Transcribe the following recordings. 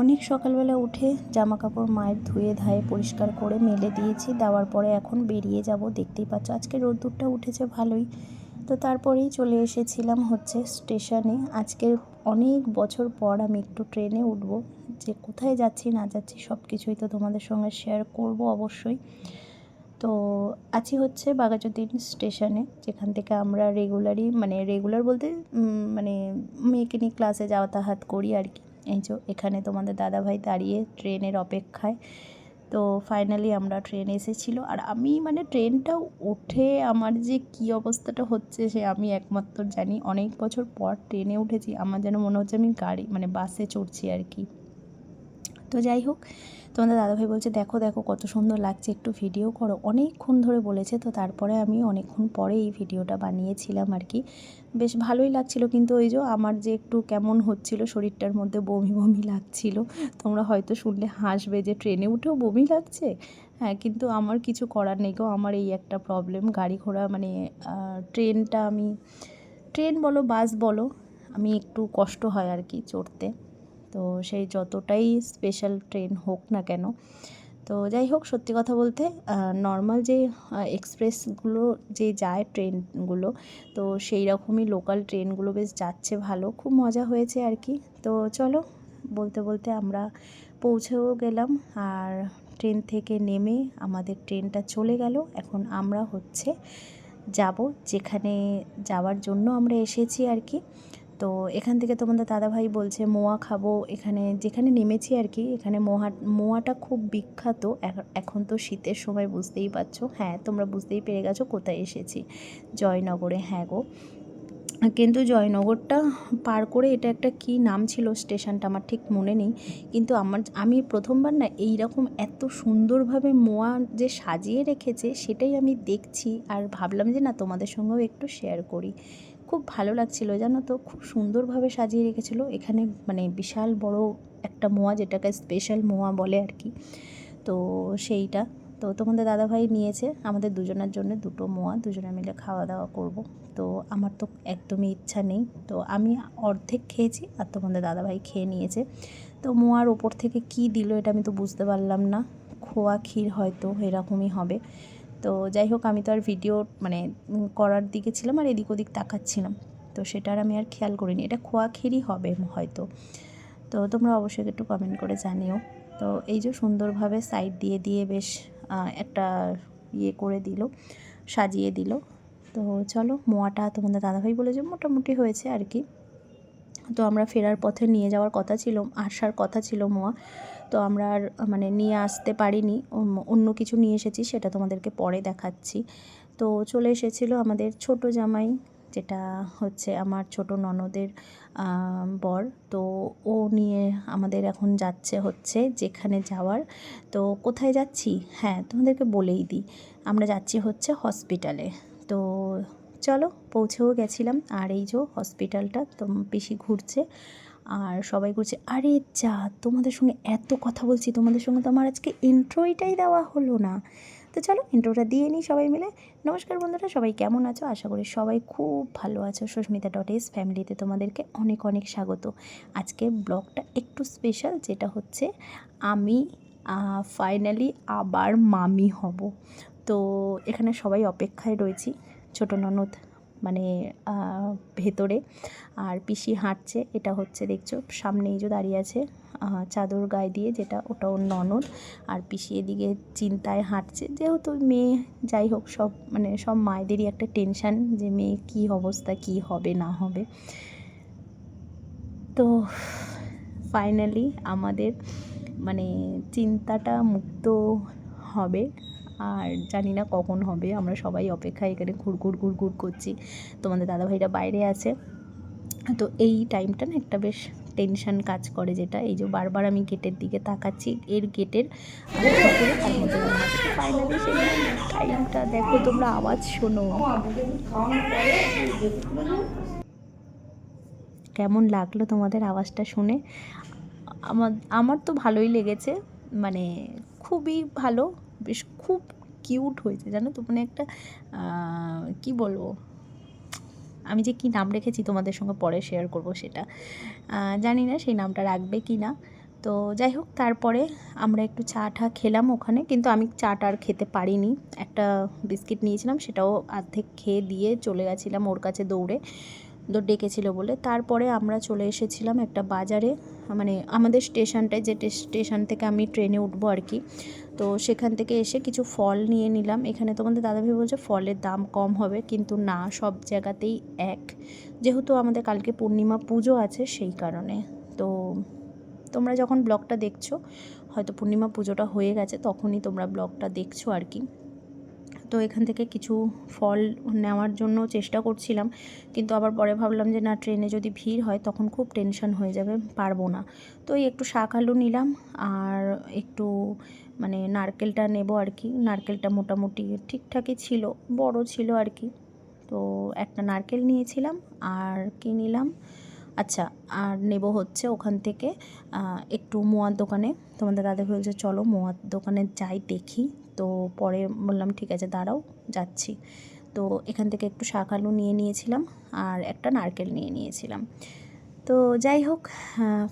অনেক সকালবেলা উঠে জামা কাপড় মায়ের ধুয়ে ধায়ে পরিষ্কার করে মেলে দিয়েছি। দেওয়ার পরে এখন বেরিয়ে যাব, দেখতেই পাচ্ছ আজকে রোদ্দুরটা উঠেছে ভালোই। তো তারপরেই চলে এসেছিলাম হচ্ছে স্টেশনে। আজকে অনেক বছর পর আমি একটু ট্রেনে উঠবো। যে কোথায় যাচ্ছি, না যাচ্ছি সব কিছুই তো তোমাদের সঙ্গে শেয়ার করব অবশ্যই। তো আছি হচ্ছে বাঘাযতীন স্টেশনে, যেখান থেকে আমরা রেগুলারই মানে রেগুলার বলতে মানে মেকানিক ক্লাসে যাতায়াত করি আর কি। এই যে এখানে তোমাদের দাদাভাই দাঁড়িয়ে ট্রেনের অপেক্ষায়। তো ফাইনালি আমরা ট্রেন এসেছিল। আর আমি মানে ট্রেনটা উঠে আমার যে কি অবস্থাটা হচ্ছে সে আমি একমাত্র জানি। অনেক বছর পর ট্রেনে উঠেছি। আমার যেন মনে হচ্ছে আমি গাড়ি মানে বাসে চড়ছি আর কি। তো যাই হোক, তোমাদের দাদাভাই বলছে, দেখো দেখো, কত সুন্দর লাগছে, একটু ভিডিও করো। অনেকক্ষণ ধরে বলেছে, তো তারপরে আমি অনেকক্ষণ পরে এই ভিডিওটা বানিয়েছিলাম আর কি। বেশ ভালোই লাগছিল, কিন্তু ওই যে আমার যে একটু কেমন হচ্ছিল, শরীরটার মধ্যে বমি বমি লাগছিল, তোমরা হয়তো শুনলে হাসবে যে, ট্রেনে উঠেও বমি লাগছে? হ্যাঁ কিন্তু আমার কিছু করার নেই গো, আমার এই একটা প্রবলেম গাড়ি ঘোড়া মানে ট্রেনটা আমি, ট্রেন বলো, বাস বলো, আমি একটু কষ্ট হয় আর কি চড়তে। তো সেই যতটাই স্পেশাল ট্রেন হোক না কেন, তো যাই হোক সত্যি কথা বলতে নর্মাল যে এক্সপ্রেসগুলো যে যায় ট্রেনগুলো তো সেই রকমই লোকাল ট্রেনগুলো বেশ যাচ্ছে ভালো, খুব মজা হয়েছে আর কি। তো চলো, বলতে বলতে আমরা পৌঁছেও গেলাম আর ট্রেন থেকে নেমে আমাদের ট্রেনটা চলে গেল। এখন আমরা হচ্ছে যাব যেখানে যাওয়ার জন্য আমরা এসেছি আর কি। তো এখান থেকে তোমাদের দাদাভাই বলছে, মোয়া খাব এখানে, যেখানে নেমেছি আর কি এখানে মোয়া মোয়াটা খুব বিখ্যাত। এখ- এখন তো শীতের সময় বুঝতেই পারছ। হ্যাঁ তোমরা বুঝতেই পেরে গেছো কোথায় এসেছি। জয়নগরে হ্যাঁ গো। কিন্তু জয়নগরটা পার করে এটা একটা কী নাম ছিল স্টেশনটা আমার ঠিক মনে নেই। কিন্তু আমার, আমি প্রথমবার না এই রকম এত সুন্দরভাবে মোয়া যে সাজিয়ে রেখেছে সেটাই আমি দেখছি। আর ভাবলাম যে না তোমাদের সঙ্গেও একটু শেয়ার করি। খুব ভালো লাগছিল, জানো তো? খুব সুন্দরভাবে সাজিয়ে রেখেছিল। এখানে মানে বিশাল বড় একটা মোয়া, যেটাকে স্পেশাল মোয়া বলে আর কি তো সেইটা। তো তোমাদের দাদাভাই নিয়েছে, আমাদের দুজনের জন্য দুটো মোয়া, দুজনে মিলে খাওয়া দাওয়া করব। তো আমার তো একদমই ইচ্ছা নেই। তো আমি অর্ধেক খেয়েছি আর তোমাদের দাদাভাই খেয়ে নিয়েছে। তো মোয়ার ওপর থেকে কি দিল এটা আমি তো বুঝতে পারলাম না। খোয়া ক্ষীর হয়তো এরকমই হবে। তো যাই হোক, আমি তো আর ভিডিও মানে করার দিকে ছিলাম আর এদিক ওদিক তাকাচ্ছিলাম। তো সেটার আমি আর খেয়াল করিনি। এটা খোয়া ক্ষীরই হবে হয়তো। তো তোমরা অবশ্যই একটু কমেন্ট করে জানিও। তো এই যে সুন্দরভাবে সাইড দিয়ে দিয়ে বেশ একটা ইয়ে করে দিল, সাজিয়ে দিল। তো চলো, মোয়াটা তোমাদের দাদাভাই বলে যে মোটামুটি হয়েছে আর কি। তো আমরা ফেরার পথে নিয়ে যাওয়ার কথা ছিল, আসার কথা ছিল মোয়া। তো আমরা আর মানে নিয়ে আসতে পারিনি। অন্য- কিছু নিয়ে এসেছি, সেটা তোমাদেরকে পরে দেখাচ্ছি। তো চলে এসেছিল আমাদের ছোট জামাই, যেটা হচ্ছে আমার ছোট ননদের বর। তো ও নিয়ে আমাদের এখন যাচ্ছে হচ্ছে যেখানে যাওয়ার। তো কোথায় যাচ্ছি? হ্যাঁ তোমাদেরকে বলেই দিই। আমরা যাচ্ছি হচ্ছে হসপিটালে। তো চলো, পৌঁছেও গেছিলাম। আর এই যে হসপিটালটা, তো পিসি ঘুরছে। আর সবাই ঘুরছে আরে যা, তোমাদের সঙ্গে এত কথা বলছি, তোমাদের সঙ্গে তো আমার আজকে ইন্ট্রোইটাই দেওয়া হলো না। তো চলো ইন্ট্রোটা দিয়ে নিই সবাই মিলে। নমস্কার বন্ধুরা, সবাই কেমন আছো? আশা করি সবাই খুব ভালো আছো। সুস্মিতা ডট এস ফ্যামিলিতে তোমাদেরকে অনেক অনেক স্বাগত। আজকে ব্লগটা একটু স্পেশাল যেটা হচ্ছে আমি ফাইনালি আবার মামি হব। তো এখানে সবাই অপেক্ষায় রয়েছি, ছোটো ননদ। মানে ভেতরে। আর পিসি হাঁটছে, এটা হচ্ছে দেখছ, সামনেই যে দাঁড়িয়ে আছে চাদর গায়ে দিয়ে, যেটা ওটা ওর ননদ। আর পিসি এদিকে চিন্তায় হাঁটছে, যেহেতু মেয়ে, যাই হোক, সব মানে সব মায়েদেরই একটা টেনশান যে মেয়ে কী অবস্থা, কী হবে, না হবে। তো, ফাইনালি আমাদের মানে চিন্তাটা মুক্ত হবে। আর জানি না কখন হবে, আমরা সবাই অপেক্ষায় এখানে ঘুরঘুর ঘুরঘুর করছি। তোমাদের দাদাভাইরা বাইরে আছে। তো এই টাইমটা না একটা বেশ টেনশন কাজ করে যেটা, এই যে বারবার আমি গেটের দিকে তাকাচ্ছি, এর গেটের টাইমটা দেখো, তোমরা আওয়াজ শোনো। কেমন লাগল তোমাদের আওয়াজটা শুনে? আমার আমার তো ভালোই লেগেছে মানে খুবই ভালো। বেশ খুব কিউট হয়েছে, জানো তো? মানে একটা কি বলব? আমি যে কি নাম রেখেছি তোমাদের সঙ্গে পরে শেয়ার করব সেটা। জানি না সেই নামটা রাখবে কি না। তো যাই হোক, তারপরে আমরা একটু চা টা খেলাম ওখানে, কিন্তু আমি চাটা আর খেতে পারিনি। একটা বিস্কিট নিয়েছিলাম, সেটাও অর্ধেক খেয়ে দিয়ে চলে গেছিলাম ওর কাছে দৌড়ে। ডেকেছিল বলে। তারপরে আমরা চলে এসেছিলাম একটা বাজারে মানে আমাদের স্টেশনটায়, যে স্টেশন থেকে আমি ট্রেনে উঠবো আর কি। তো সেখান থেকে এসে কিছু ফল নিয়ে নিলাম। এখানে তোমাদের দাদাভাই বলছে ফলের দাম কম হবে, কিন্তু না, সব জায়গাতেই এক। যেহেতু আমাদের কালকে পূর্ণিমা পুজো আছে সেই কারণে। তো তোমরা যখন ব্লগটা দেখছ, হয়তো পূর্ণিমা পুজোটা হয়ে গেছে, তখনই তোমরা ব্লগটা দেখছ আর কি। তো এখান থেকে কিছু ফল নেওয়ার জন্য চেষ্টা করছিলাম। কিন্তু আবার পরে ভাবলাম যে, না, ট্রেনে যদি ভিড় হয়, তখন খুব টেনশন হয়ে যাবে, পারব না। তো এই একটু শাক আলু নিলাম আর একটু মানে নারকেলটা নেব আর কি। নারকেলটা মোটামুটি ঠিকঠাকই ছিল, বড় ছিল আর কি। তো একটা নারকেল নিয়েছিলাম আর কি নিলাম? আচ্ছা আর নেব হচ্ছে ওখান থেকে একটু মোয়ার দোকানে। তোমাদের দাদা বলছে, চলো মোয়ার দোকানে যাই দেখি। তো পরে বললাম, ঠিক আছে, দাঁড়াও, যাচ্ছি। তো এখান থেকে একটু শাক আলু নিয়ে নিয়েছিলাম, আর একটা নারকেল নিয়ে নিয়েছিলাম। তো যাই হোক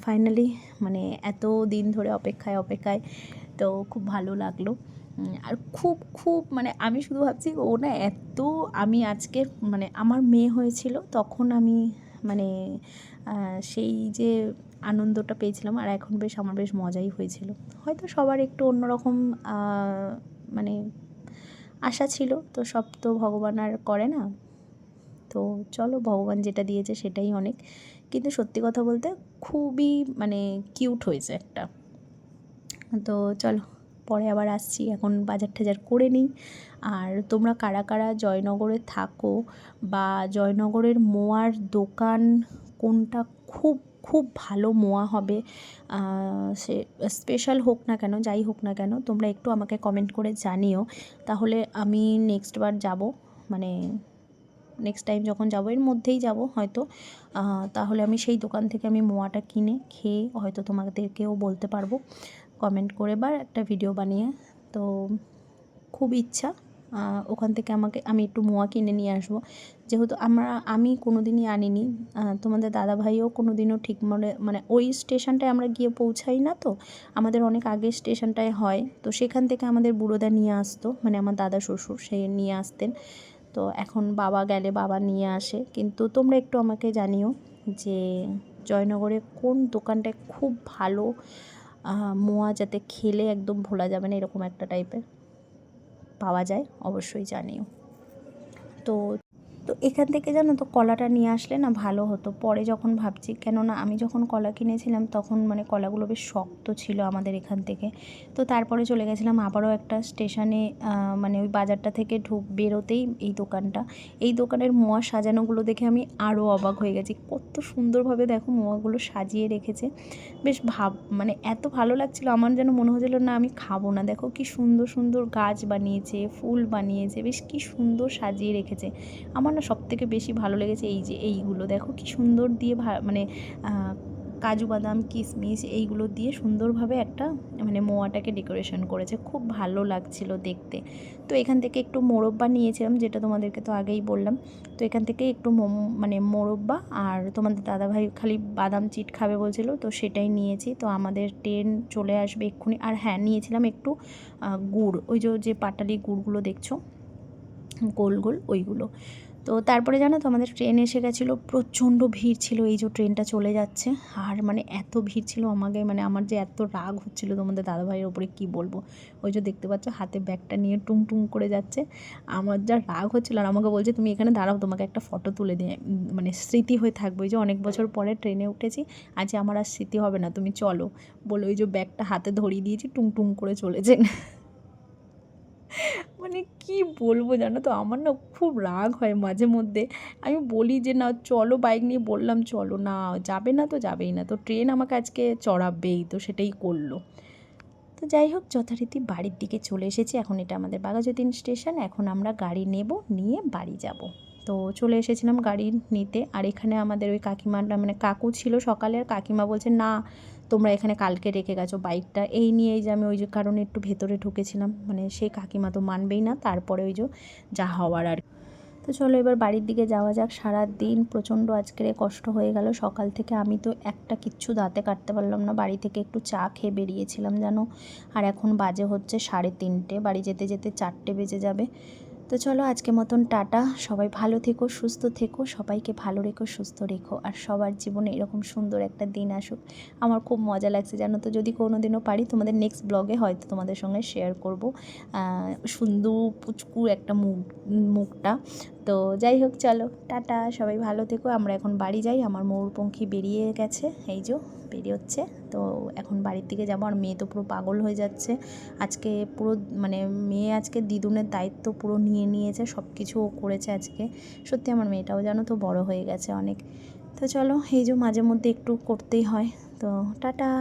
ফাইনালি মানে এত দিন ধরে অপেক্ষায় অপেক্ষায় তো খুব ভালো লাগল। আর খুব খুব মানে আমি শুধু ভাবছি, ও না এত আমি আজকে মানে আমার মেয়ে হয়েছিল, তখন আমি মানে সেই যে আনন্দটা পেয়েছিলাম আর এখন বেশ, আমার বেশ মজাই হয়েছিল। হয়তো সবার একটু অন্যরকম মানে আশা ছিল, তো সব তো ভগবান আর করে না। তো চলো, ভগবান যেটা দিয়েছে সেটাই অনেক। কিন্তু সত্যি কথা বলতে খুবই মানে কিউট হয়েছে একটা। তো চলো। পরে আবার আসছি। এখন বাজার টাজার করে নিই। আর তোমরা কারা কারা জয়নগরে থাকো বা জয়নগরের মোয়ার দোকান কোনটা খুব খুব ভালো মোয়া হবে সে স্পেশাল হোক না কেন, যাই হোক না কেন, তোমরা একটু আমাকে কমেন্ট করে জানিও। তাহলে আমি নেক্সট বার যাব। মানে নেক্সট টাইম যখন যাব, এর মধ্যেই যাব হয়তো। তাহলে আমি সেই দোকান থেকে আমি মোয়াটা কিনে খেয়ে হয়তো তোমাদেরকেও বলতে পারব। কমেন্ট করে বা একটা ভিডিও বানিয়ে, তো খুব ইচ্ছা ওখান থেকে আমাকে, আমি একটু মোয়া কিনে নিয়ে আসব। যেহেতু আমরা, আমি কোনো দিনই আনিনি তোমাদের দাদাভাইও কোনো দিনও ঠিক মনে মানে ওই স্টেশনটায় আমরা গিয়ে পৌঁছাই না তো, আমাদের অনেক আগে স্টেশনটায় হয়। তো সেখান থেকে আমাদের বুড়োদা নিয়ে আসতো মানে আমার দাদা শ্বশুর, সে নিয়ে আসতেন। তো এখন বাবা গেলে বাবা নিয়ে আসে। কিন্তু তোমরা একটু আমাকে জানিও যে জয়নগরে কোন দোকানটায় খুব ভালো মোয়া যাতে খেলে একদম ভোলা যাবে না, এরকম একটা টাইপের পাওয়া যায়, অবশ্যই জানিও। তো তো এখান থেকে জানো তো কলাটা নিয়ে আসলে না ভালো হতো। পরে যখন ভাবছি, কেননা আমি যখন কলা কিনেছিলাম তখন মানে কলাগুলো বেশ শক্ত ছিল আমাদের এখান থেকে। তো তারপরে চলে গেছিলাম আবারও একটা স্টেশনে মানে ওই বাজারটা থেকে ঢুক, বেরোতেই এই দোকানটা। এই দোকানের মোয়া সাজানোগুলো দেখে আমি আরও অবাক হয়ে গেছি। কত সুন্দরভাবে দেখো মোয়াগুলো সাজিয়ে রেখেছে। বেশ ভাব মানে এত ভালো লাগছিল, আমার যেন মনে হচ্ছিল না আমি খাব না। দেখো কি সুন্দর সুন্দর গাছ বানিয়েছে, ফুল বানিয়েছে, বেশ কি সুন্দর সাজিয়ে রেখেছে। আমার না সবথেকে বেশি ভালো লেগেছে এই যে এইগুলো। দেখো কি সুন্দর দিয়ে মানে কাজু বাদাম, কিশমিশ এইগুলো দিয়ে সুন্দরভাবে একটা মানে মোয়াটাকে ডেকোরেশন করেছে। খুব ভালো লাগছিল দেখতে। তো এখান থেকে একটু মোরব্বা নিয়েছিলাম, যেটা তোমাদেরকে তো আগেই বললাম। তো এখান থেকে একটু মানে মোরব্বা আর তোমাদের দাদাভাই খালি বাদাম চিট খাবে বলছিল, তো সেটাই নিয়েছি। তো আমাদের ট্রেন চলে আসবে এক্ষুনি। আর হ্যাঁ নিয়েছিলাম একটু গুড়। ওই যে পাটালি গুড়গুলো দেখছ? গোল গোল ওইগুলো। তো তারপরে জানো তো আমাদের ট্রেন এসে গেছিল, প্রচণ্ড ভিড় ছিল এই যে ট্রেনটা চলে যাচ্ছে। আর মানে এত ভিড় ছিল আমাকে মানে আমার যে এত রাগ হচ্ছিল তোমাদের দাদাভাইয়ের ওপরে কি বলব? ওই যে দেখতে পাচ্ছ হাতে ব্যাগটা নিয়ে টুং টুং করে যাচ্ছে। আমার যা রাগ হচ্ছিল আর আমাকে বলছে, তুমি এখানে দাঁড়াও, তোমাকে একটা ফটো তুলে দিয়ে মানে স্মৃতি হয়ে থাকবে। ওই যে অনেক বছর পরে ট্রেনে উঠেছি, আজ আমার আর স্মৃতি হবে না, তুমি চলো। বলে ওই যে ব্যাগটা হাতে ধরিয়ে দিয়েছি টুং টুং করে চলেছেন মানে কি বলব জানো তো? আমার না খুব রাগ হয় মাঝে মধ্যে। আমি বলি যে, না, চলো বাইক নিয়ে। বললাম, চলো না, যাবে না তো যাবেই না। তো ট্রেন আমাকে আজকে চড়াবেই, তো সেটাই করল। তো যাই হোক, যথারীতি বাড়ির দিকে চলে এসেছি। এখন এটা আমাদের বাঘাযতীন স্টেশন। এখন আমরা গাড়ি নেব, নিয়ে বাড়ি যাব। তো চলে এসেছিলাম গাড়ি নিতে। আর এখানে আমাদের ওই কাকিমাটা মানে কাকু ছিল সকালে, আর কাকিমা বলছে, না তোমরা এখানে কালকে রেখে গেছো বাইকটা। এই নিয়েই যে আমি ওই যে কারণে একটু ভেতরে ঢুকেছিলাম মানে সেই কাকিমা তো মানবেই না, তারপরে ওই যে যা হওয়ার আর তো চলো এবার বাড়ির দিকে যাওয়া যাক। সারা দিন প্রচণ্ড আজকের কষ্ট হয়ে গেল। সকাল থেকে আমি তো একটা কিচ্ছু দাঁতে কাটতে পারলাম না। বাড়ি থেকে একটু চা খেয়ে বেরিয়েছিলাম জানো? আর এখন বাজে হচ্ছে সাড়ে তিনটে। বাড়ি যেতে যেতে চারটে বেজে যাবে। তো চলো আজকে মতন টাটা। সবাই ভালো থেকো, সুস্থ থেকো, সবাইকে ভালো রেখো, সুস্থ রেখো। আর সবার জীবনে এরকম সুন্দর একটা দিন আসুক। আমার খুব মজা লাগছে, জানো তো? যদি কোনো দিনও পারি, তোমাদের নেক্সট ব্লগে হয়তো তোমাদের সঙ্গে শেয়ার করব। সুন্দর, পুচকু একটা মুখ, মুখটা। তো যাই হোক, চলো, টাটা, সবাই ভালো থেকো। আমরা এখন বাড়ি যাই, আমার ময়ূরপঙ্খী বেরিয়ে গেছে, এই যে বেরিয়ে তো এখন বাড়ির দিকে যাব, আর মেয়ে তো পুরো পাগল হয়ে যাচ্ছে। আজকে পুরো মানে মেয়ে আজকে দিদুনের দায়িত্ব পুরো নিয়ে নিয়েছে সব কিছু ও করেছে আজকে। সত্যি আমার মেয়েটাও জানো তো বড় হয়ে গেছে অনেক। তো চলো, এই যে মাঝে মধ্যে একটু করতেই হয়। তো টাটা।